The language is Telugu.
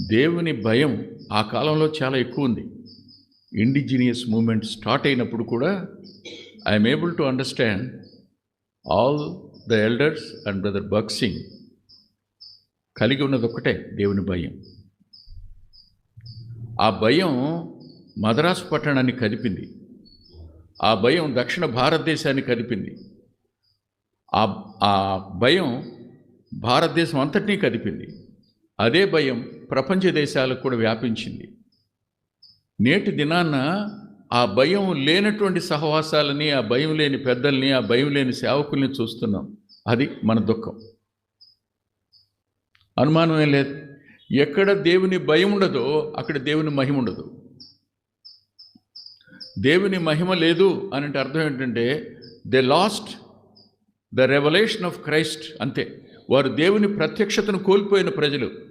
దేవుని భయం ఆ కాలంలో చాలా ఎక్కువ ఉంది. ఇండిజినియస్ మూమెంట్ స్టార్ట్ అయినప్పుడు కూడా I'm able to understand all the elders and brother బక్సింగ్ కలిగి ఉన్నది ఒక్కటే దేవుని భయం. ఆ భయం మద్రాసు పట్టణాన్ని కదిపింది. ఆ భయం దక్షిణ భారతదేశాన్ని కదిపింది. ఆ ఆ భయం భారతదేశం అంతటినీ కదిపింది. అదే భయం ప్రపంచ దేశాలకు కూడా వ్యాపించింది. నేటి దినాన్న ఆ భయం లేనటువంటి సహవాసాలని ఆ భయం లేని పెద్దల్ని ఆ భయం లేని సేవకుల్ని చూస్తున్నాం. అది మన దుఃఖం. అనుమానమే లేదు. ఎక్కడ దేవుని భయం ఉండదో అక్కడ దేవుని మహిమ ఉండదు. దేవుని మహిమ లేదు అని అంటే అర్థం ఏంటంటే they lost the revolution of Christ అంతే. వారు దేవుని ప్రత్యక్షతను కోల్పోయిన ప్రజలు.